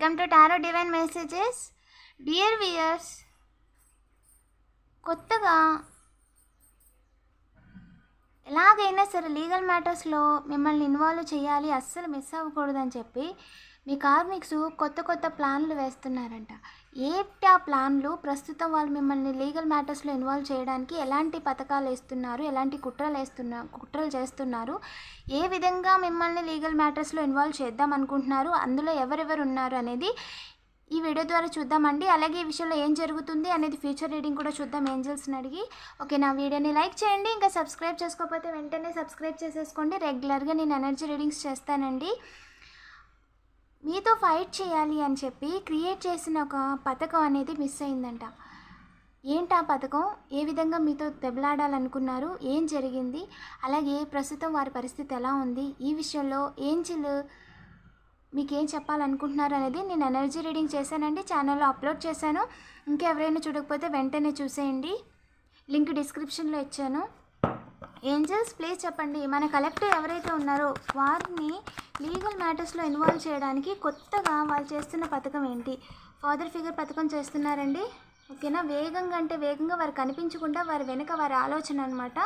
Welcome to tarot divine messages dear viewers కొత్తగా ఎలాగైనా సరే లీగల్ మ్యాటర్స్లో మిమ్మల్ని ఇన్వాల్వ్ చేయాలి అస్సలు మిస్ అవ్వకూడదని చెప్పి మీ కార్మిక్స్ కొత్త కొత్త ప్లాన్లు వేస్తున్నారంట. ఏంటి ఆ ప్లాన్లు ప్రస్తుతం వాళ్ళు మిమ్మల్ని లీగల్ మ్యాటర్స్లో ఇన్వాల్వ్ చేయడానికి ఎలాంటి పథకాలు వేస్తున్నారు ఎలాంటి కుట్రలు వేస్తున్నా కుట్రలు చేస్తున్నారు ఏ విధంగా మిమ్మల్ని లీగల్ మ్యాటర్స్లో ఇన్వాల్వ్ చేద్దాం అనుకుంటున్నారు అందులో ఎవరెవరు ఉన్నారు అనేది ఈ వీడియో ద్వారా చూద్దామండి. అలాగే ఈ విషయంలో ఏం జరుగుతుంది అనేది ఫ్యూచర్ రీడింగ్ కూడా చూద్దాం ఏంజల్స్ని అడిగి. ఓకే నా వీడియోని లైక్ చేయండి. ఇంకా సబ్స్క్రైబ్ చేసుకోకపోతే వెంటనే సబ్స్క్రైబ్ చేసేసుకోండి. రెగ్యులర్గా నేను ఎనర్జీ రీడింగ్స్ చేస్తానండి. మీతో ఫైట్ చేయాలి అని చెప్పి క్రియేట్ చేసిన ఒక పథకం అనేది మిస్ అయిందంట. ఏంటి ఆ పథకం? ఏ విధంగా మీతో దెబ్బలాడాలనుకున్నారు? ఏం జరిగింది? అలాగే ప్రస్తుతం వారి పరిస్థితి ఎలా ఉంది? ఈ విషయంలో ఏంజిల్ మీకేం చెప్పాలనుకుంటున్నారు అనేది నేను ఎనర్జీ రీడింగ్ చేశానండి. ఛానల్లో అప్లోడ్ చేశాను. ఇంకెవరైనా చూడకపోతే వెంటనే చూసేయండి. లింక్ డిస్క్రిప్షన్లో ఇచ్చాను. ఏంజల్స్ ప్లీజ్ చెప్పండి. మన కలెక్టర్ ఎవరైతే ఉన్నారో వారిని లీగల్ మ్యాటర్స్లో ఇన్వాల్వ్ చేయడానికి కొత్తగా వాళ్ళు చేస్తున్న పథకం ఏంటి? ఫాదర్ ఫిగర్ పథకం చేస్తున్నారండి. ఓకేనా? వేగంగా అంటే వేగంగా వారు కనిపించకుండా వారి వెనుక వారి ఆలోచన అనమాట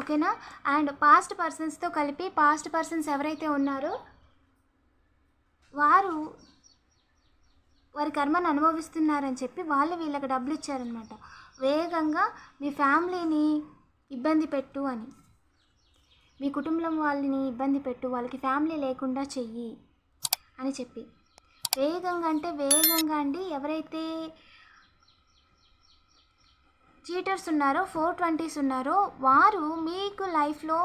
ఓకేనా? అండ్ పాస్ట్ పర్సన్స్తో కలిపి పాస్ట్ పర్సన్స్ ఎవరైతే ఉన్నారో వారు వారి కర్మను అనుభవిస్తున్నారని చెప్పి వాళ్ళు వీళ్ళకి డబ్బులు ఇచ్చారనమాట వేగంగా మీ ఫ్యామిలీని ఇబ్బంది పెట్టు అని. మీ కుటుంబం వాళ్ళని ఇబ్బంది పెట్టు వాళ్ళకి ఫ్యామిలీ లేకుండా చెయ్యి అని చెప్పి. వేగంగా అంటే వేగంగా అండి ఎవరైతే చీటర్స్ ఉన్నారో ఫోర్ ట్వంటీస్ ఉన్నారో వారు మీకు లైఫ్లో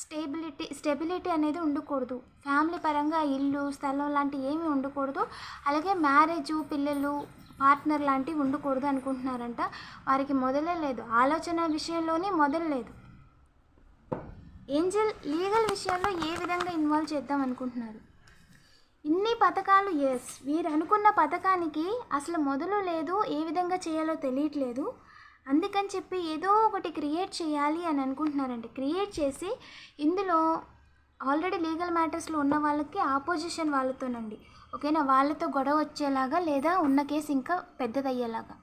స్టేబిలిటీ స్టెబిలిటీ అనేది ఉండకూడదు. ఫ్యామిలీ పరంగా ఇల్లు స్థలం లాంటివి ఏమీ ఉండకూడదు. అలాగే మ్యారేజ్ పిల్లలు పార్ట్నర్ లాంటివి ఉండకూడదు అనుకుంటున్నారంట. వారికి మొదలే లేదు. ఆలోచన విషయంలోనే మొదలు లేదు. ఏంజల్ లీగల్ విషయంలో ఏ విధంగా ఇన్వాల్వ్ చేద్దాం అనుకుంటున్నారు? ఇన్ని పథకాలు ఎస్ వీరు అనుకున్న పథకానికి అసలు మొదలు లేదు ఏ విధంగా చేయాలో తెలియట్లేదు. అందుకని చెప్పి ఏదో ఒకటి క్రియేట్ చేయాలి అని అనుకుంటున్నారండి. క్రియేట్ చేసి ఇందులో ఆల్రెడీ లీగల్ మ్యాటర్స్లో ఉన్న వాళ్ళకి ఆపోజిషన్ వాళ్ళతోనండి. ఓకేనా? వాళ్ళతో గొడవ వచ్చేలాగా లేదా ఉన్న కేసు ఇంకా పెద్దదయ్యేలాగా?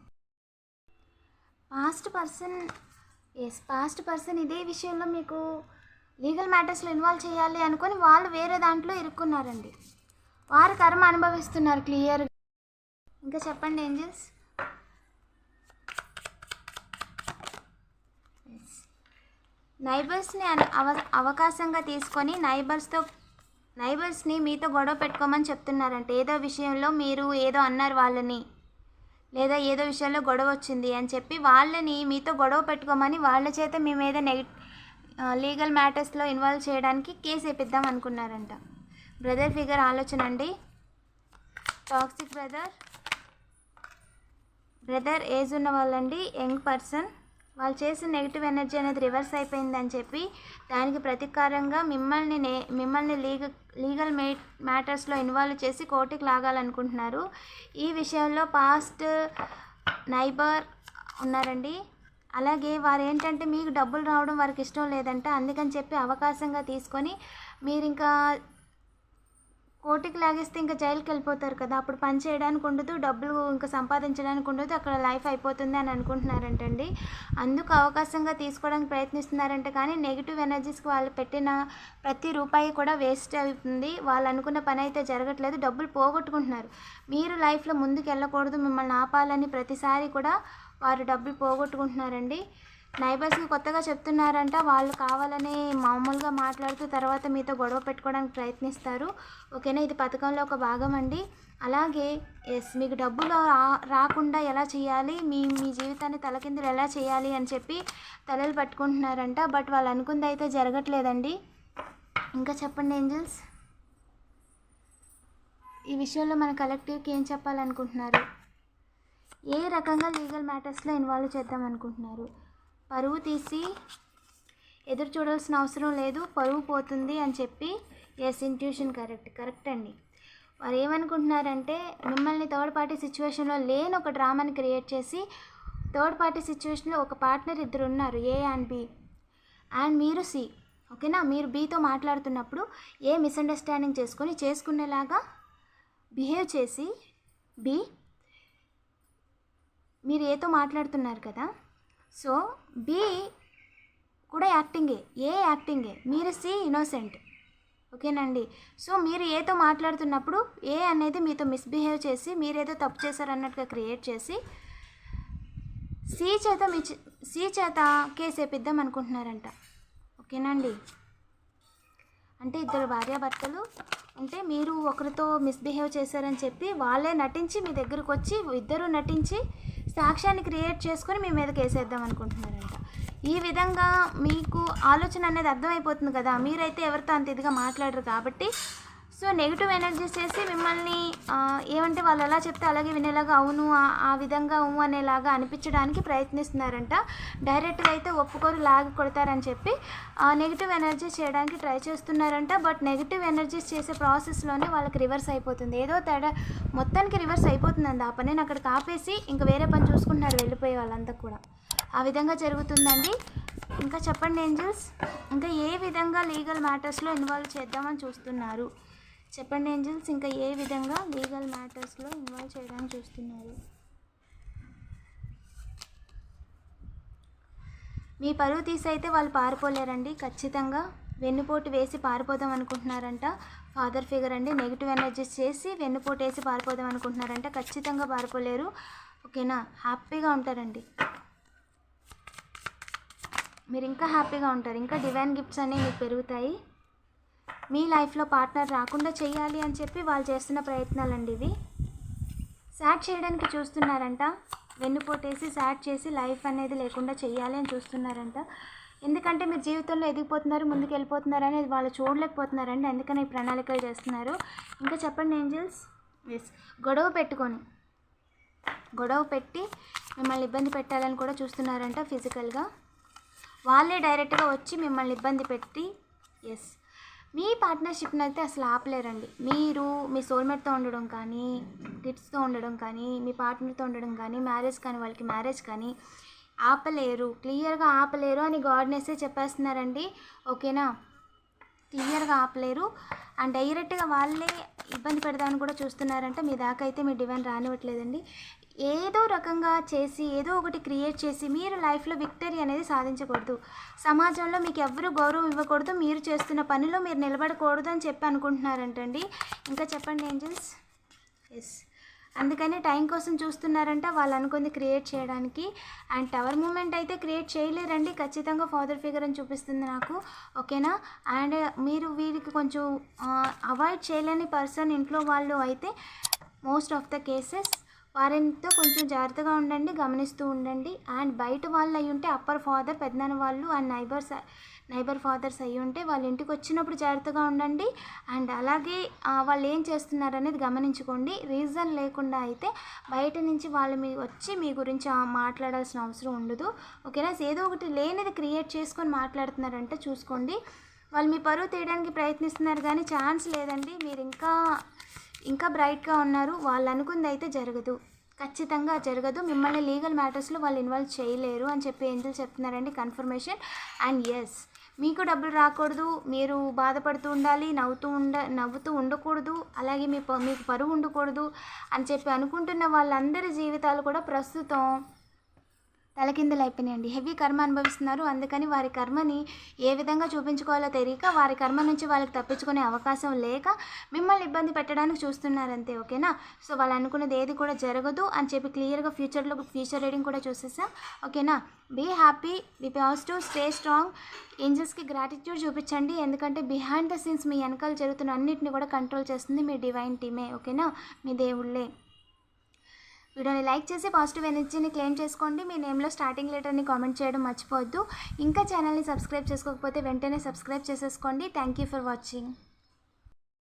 Past person is past person ఇదే విషయంలో మీకు లీగల్ మ్యాటర్స్లో ఇన్వాల్వ్ చేయాలి అనుకొని వాళ్ళు వేరే దాంట్లో ఇరుక్కున్నారండి. వారు కర్మ అనుభవిస్తున్నారు క్లియర్ ఇంకా చెప్పండి ఏంజల్స్? నైబర్స్ని అన- అవ అవకాశంగా తీసుకొని నైబర్స్తో నైబర్స్ని మీతో గొడవ పెట్టుకోమని చెప్తున్నారంట. ఏదో విషయంలో మీరు ఏదో అన్నారు వాళ్ళని. లేదా ఏదో విషయంలో గొడవ వచ్చింది అని చెప్పి వాళ్ళని మీతో గొడవ పెట్టుకోమని వాళ్ళ చేత మీ మీద నెగట్ లీగల్ మ్యాటర్స్లో ఇన్వాల్వ్ చేయడానికి కేసు వేపిద్దాం అనుకున్నారంట. బ్రదర్ ఫిగర్ ఆలోచన అండి. Toxic brother. బ్రదర్ ఏజ్ ఉన్న వాళ్ళండి యంగ్ పర్సన్. వాళ్ళు చేసిన నెగిటివ్ ఎనర్జీ అనేది రివర్స్ అయిపోయిందని చెప్పి దానికి ప్రతీకారంగా మిమ్మల్ని నే మిమ్మల్ని లీగల్ లీగల్ మే మ్యాటర్స్లో ఇన్వాల్వ్ చేసి కోర్టుకి లాగాలనుకుంటున్నారు. ఈ విషయంలో పాస్ట్ నైబర్ ఉన్నారండి. అలాగే వారు ఏంటంటే మీకు డబ్బులు రావడం వారికి ఇష్టం లేదంట అందుకని చెప్పి అవకాశంగా తీసుకొని మీరు ఇంకా కోటికి లాగేస్తే ఇంకా జైలుకి వెళ్ళిపోతారు కదా. అప్పుడు పని చేయడానికి ఉండదు డబ్బులు ఇంకా సంపాదించడానికి ఉండదు అక్కడ లైఫ్ అయిపోతుంది అని అనుకుంటున్నారంటండి. అందుకు అవకాశంగా తీసుకోవడానికి ప్రయత్నిస్తున్నారంట కానీ నెగిటివ్ ఎనర్జీస్కి వాళ్ళు పెట్టిన ప్రతి రూపాయి కూడా వేస్ట్ అవుతుంది. వాళ్ళు అనుకున్న పని అయితే జరగట్లేదు డబ్బులు పోగొట్టుకుంటున్నారు. మీరు లైఫ్లో ముందుకు వెళ్ళకూడదు మిమ్మల్ని ఆపాలని ప్రతిసారి కూడా వారు డబ్బులు పోగొట్టుకుంటున్నారండి. నైబర్స్కి కొత్తగా చెప్తున్నారంట వాళ్ళు కావాలని మామూలుగా మాట్లాడుతూ తర్వాత మీతో గొడవ పెట్టుకోవడానికి ప్రయత్నిస్తారు. ఓకేనా? ఇది పథకంలో ఒక భాగం అండి. అలాగే ఎస్ మీకు డబ్బులు రా- రాకుండా ఎలా చేయాలి? మీ మీ జీవితాన్ని తలకిందులు ఎలా చేయాలి అని చెప్పి తలలు పట్టుకుంటున్నారంట. బట్ వాళ్ళు అనుకుంది అయితే జరగట్లేదండి. ఇంకా చెప్పండి ఏంజల్స్? ఈ విషయంలో మన కలెక్టివ్కి ఏం చెప్పాలనుకుంటున్నారు? ఏ రకంగా లీగల్ మ్యాటర్స్లో ఇన్వాల్వ్ చేద్దాం అనుకుంటున్నారు పరువు తీసి ఎదురు చూడాల్సిన అవసరం లేదు పరువు పోతుంది అని చెప్పి ఎస్ ఇంట్యూషన్ కరెక్ట్ కరెక్ట్ అండి. వారు ఏమనుకుంటున్నారంటే మిమ్మల్ని థర్డ్ పార్టీ సిచ్యువేషన్లో లేని ఒక డ్రామాని క్రియేట్ చేసి థర్డ్ పార్టీ సిచ్యువేషన్లో ఒక పార్ట్నర్ ఇద్దరు ఉన్నారు ఏ అండ్ బి అండ్ మీరు సి ఓకేనా మీరు బీతో మాట్లాడుతున్నప్పుడు ఏ మిస్అండర్స్టాండింగ్ చేసుకొని చేసుకునేలాగా బిహేవ్ చేసి బి మీరు ఏతో మాట్లాడుతున్నారు కదా? సో బి కూడా యాక్టింగే ఏ యాక్టింగే? మీరు సి ఇన్నోసెంట్. ఓకేనండి. సో మీరు ఏతో మాట్లాడుతున్నప్పుడు ఏ అనేది మీతో మిస్బిహేవ్ చేసి మీరేదో తప్పు చేశారన్నట్టుగా క్రియేట్ చేసి సి చేత మీ సి చేత కేసు వేపిద్దాం అనుకుంటున్నారంట. ఓకేనండి. అంటే ఇద్దరు భార్యాభర్తలు అంటే మీరు ఒకరితో మిస్బిహేవ్ చేశారని చెప్పి వాళ్ళే నటించి మీ దగ్గరకు వచ్చి ఇద్దరు నటించి సాక్ష్యాన్ని క్రియేట్ చేసుకొని మీ మీద కేసేద్దాం అనుకుంటున్నారంట. ఈ విధంగా మీకు ఆలోచన అనేది అర్థమైపోతుంది కదా. మీరైతే ఎవరితో అంత ఇదిగా మాట్లాడరు కాబట్టి సో నెగిటివ్ ఎనర్జీస్ చేసి మిమ్మల్ని ఏమంటే వాళ్ళు ఎలా చెప్తే అలాగే వినేలాగా అవును ఆ- విధంగా ఉ అనేలాగా అనిపించడానికి ప్రయత్నిస్తున్నారంట. డైరెక్ట్గా అయితే ఒప్పుకోరు లాగి కొడతారని చెప్పి నెగిటివ్ ఎనర్జీస్ చేయడానికి ట్రై చేస్తున్నారంట. బట్ నెగిటివ్ ఎనర్జీస్ చేసే ప్రాసెస్లోనే వాళ్ళకి రివర్స్ అయిపోతుంది. ఏదో తేడా మొత్తానికి రివర్స్ అయిపోతుందండి ఆ పనిని. అక్కడ కాపేసి ఇంకా వేరే పని చూసుకుంటున్నారు వెళ్ళిపోయే వాళ్ళంతా కూడా. ఆ విధంగా జరుగుతుందండి. ఇంకా చెప్పండి ఏంజల్స్? ఇంకా ఏ విధంగా లీగల్ మ్యాటర్స్లో ఇన్వాల్వ్ చేద్దామని చూస్తున్నారు? చెప్పండి ఏంజల్స్ ఇంకా ఏ విధంగా లీగల్ మ్యాటర్స్లో ఇన్వాల్వ్ చేయడానికి చూస్తున్నారు? మీ పరువు తీసి అయితే వాళ్ళు పారిపోలేరండి. ఖచ్చితంగా వెన్నుపోటు వేసి పారిపోదాం అనుకుంటున్నారంట. ఫాదర్ ఫిగర్ అండి నెగిటివ్ ఎనర్జీస్ చేసి వెన్నుపోటు వేసి పారిపోదాం అనుకుంటున్నారంట. ఖచ్చితంగా పారిపోలేరు. ఓకేనా? హ్యాపీగా ఉంటారండి. మీరు ఇంకా హ్యాపీగా ఉంటారు. ఇంకా డివైన్ గిఫ్ట్స్ అనేవి మీకు పెరుగుతాయి. మీ లైఫ్లో పార్ట్నర్ రాకుండా చేయాలి అని చెప్పి వాళ్ళు చేస్తున్న ప్రయత్నాలండి ఇవి. సాట్ చేయడానికి చూస్తున్నారంట. వెన్నుపోటేసి సాట్ చేసి లైఫ్ అనేది లేకుండా చేయాలి అని చూస్తున్నారంట. ఎందుకంటే మీరు జీవితంలో ఎదిగిపోతున్నారు ముందుకు వెళ్ళిపోతున్నారు అనేది వాళ్ళు చూడలేకపోతున్నారండి. అందుకని ఈ ప్రణాళికలు చేస్తున్నారు. ఇంకా చెప్పండి ఏంజల్స్? ఎస్ గొడవ పెట్టుకొని గొడవ పెట్టి మిమ్మల్ని ఇబ్బంది పెట్టాలని కూడా చూస్తున్నారంట ఫిజికల్గా వాళ్ళే డైరెక్ట్గా వచ్చి మిమ్మల్ని ఇబ్బంది పెట్టి ఎస్ మీ పార్ట్నర్షిప్ని అయితే అసలు ఆపలేరండి. మీరు మీ సోల్మేట్తో ఉండడం కానీ కిడ్స్తో ఉండడం కానీ మీ పార్ట్నర్తో ఉండడం కానీ మ్యారేజ్ కానీ వాళ్ళకి మ్యారేజ్ కానీ ఆపలేరు. క్లియర్గా ఆపలేరు అని గాడ్నెస్సే చెప్పేస్తున్నారండి. ఓకేనా క్లియర్గా ఆపలేరు. అండ్ డైరెక్ట్గా వాళ్ళే ఇబ్బంది పెడదామని కూడా చూస్తున్నారంటే. మీ దాకా అయితే మీ డివైన్ రానివ్వట్లేదండి. ఏదో రకంగా చేసి ఏదో ఒకటి క్రియేట్ చేసి మీరు లైఫ్లో విక్టరీ అనేది సాధించకూడదు. సమాజంలో మీకు ఎవరు గౌరవం ఇవ్వకూడదు. మీరు చేస్తున్న పనిలో మీరు నిలబడకూడదు అని చెప్పి అనుకుంటున్నారంటండి. ఇంకా చెప్పండి ఏంజల్స్? ఎస్ అందుకని టైం కోసం చూస్తున్నారంట వాళ్ళు అనుకుంది క్రియేట్ చేయడానికి. అండ్ టవర్ మూమెంట్ అయితే క్రియేట్ చేయలేరండి. ఖచ్చితంగా ఫాదర్ ఫిగర్ అని చూపిస్తుంది నాకు. ఓకేనా? అండ్ మీరు వీరికి కొంచెం అవాయిడ్ చేయలేని పర్సన్ ఇంట్లో వాళ్ళు అయితే మోస్ట్ ఆఫ్ ద కేసెస్ వారితో కొంచెం జాగ్రత్తగా ఉండండి గమనిస్తూ ఉండండి. అండ్ బయట వాళ్ళు అయి ఉంటే అప్పర్ ఫాదర్ పెద్దనాన్న వాళ్ళు అండ్ నైబర్స్ నైబర్ ఫాదర్స్ అయ్యి ఉంటే వాళ్ళ ఇంటికి వచ్చినప్పుడు జాగ్రత్తగా ఉండండి. అండ్ అలాగే వాళ్ళు ఏం చేస్తున్నారు అనేది గమనించుకోండి. రీజన్ లేకుండా అయితే బయట నుంచి వాళ్ళు మీ వచ్చి మీ గురించి మాట్లాడాల్సిన అవసరం ఉండదు. ఓకేనా? ఏదో ఒకటి లేనిది క్రియేట్ చేసుకొని మాట్లాడుతున్నారంటే చూసుకోండి. వాళ్ళు మీ పరువు తీయడానికి ప్రయత్నిస్తున్నారు కానీ ఛాన్స్ లేదండి. మీరు ఇంకా ఇంకా బ్రైట్గా ఉన్నారు. వాళ్ళు అనుకుంది అయితే జరగదు. ఖచ్చితంగా జరగదు. మిమ్మల్ని లీగల్ మ్యాటర్స్లో వాళ్ళు ఇన్వాల్వ్ చేయలేరు అని చెప్పి ఏంజల్ చెప్తున్నారండి. కన్ఫర్మేషన్. అండ్ ఎస్ మీకు డబ్బులు రాకూడదు మీరు బాధపడుతూ ఉండాలి నవ్వుతూ ఉండ నవ్వుతూ ఉండకూడదు అలాగే మీ ప- మీకు పరువు ఉండకూడదు అని చెప్పి అనుకుంటున్న వాళ్ళందరి జీవితాలు కూడా ప్రస్తుతం తలకిందులు అయిపోయినాయండి హెవీ కర్మ అనుభవిస్తున్నారు. అందుకని వారి కర్మని ఏ విధంగా చూపించుకోవాలో తెలియక వారి కర్మ నుంచి వాళ్ళకి తప్పించుకునే అవకాశం లేక మిమ్మల్ని ఇబ్బంది పెట్టడానికి చూస్తున్నారంతే ఓకేనా? సో వాళ్ళు అనుకున్నది ఏది కూడా జరగదు అని చెప్పి క్లియర్గా ఫ్యూచర్లో ఫ్యూచర్ రీడింగ్ కూడా చూసేసాం ఓకేనా? Be happy be positive stay strong. ఏంజల్స్కి gratitude చూపించండి. ఎందుకంటే బిహైండ్ ద సీన్స్ మీ వెనకాల జరుగుతున్న అన్నిటిని కూడా కంట్రోల్ చేస్తుంది మీ డివైన్ టీమే ఓకేనా? మీ దేవుళ్ళే. వీడియోని లైక్ చేసి పాజిటివ్ ఎనర్జీని క్లెయిమ్ చేసుకోండి. మీ నేమ్లో స్టార్టింగ్ లెటర్ని కామెంట్ చేయడం మర్చిపోవద్దు. ఇంకా ఛానల్ని సబ్స్క్రైబ్ చేసుకోకపోతే వెంటనే సబ్స్క్రైబ్ చేసేసుకోండి. Thank you for watching.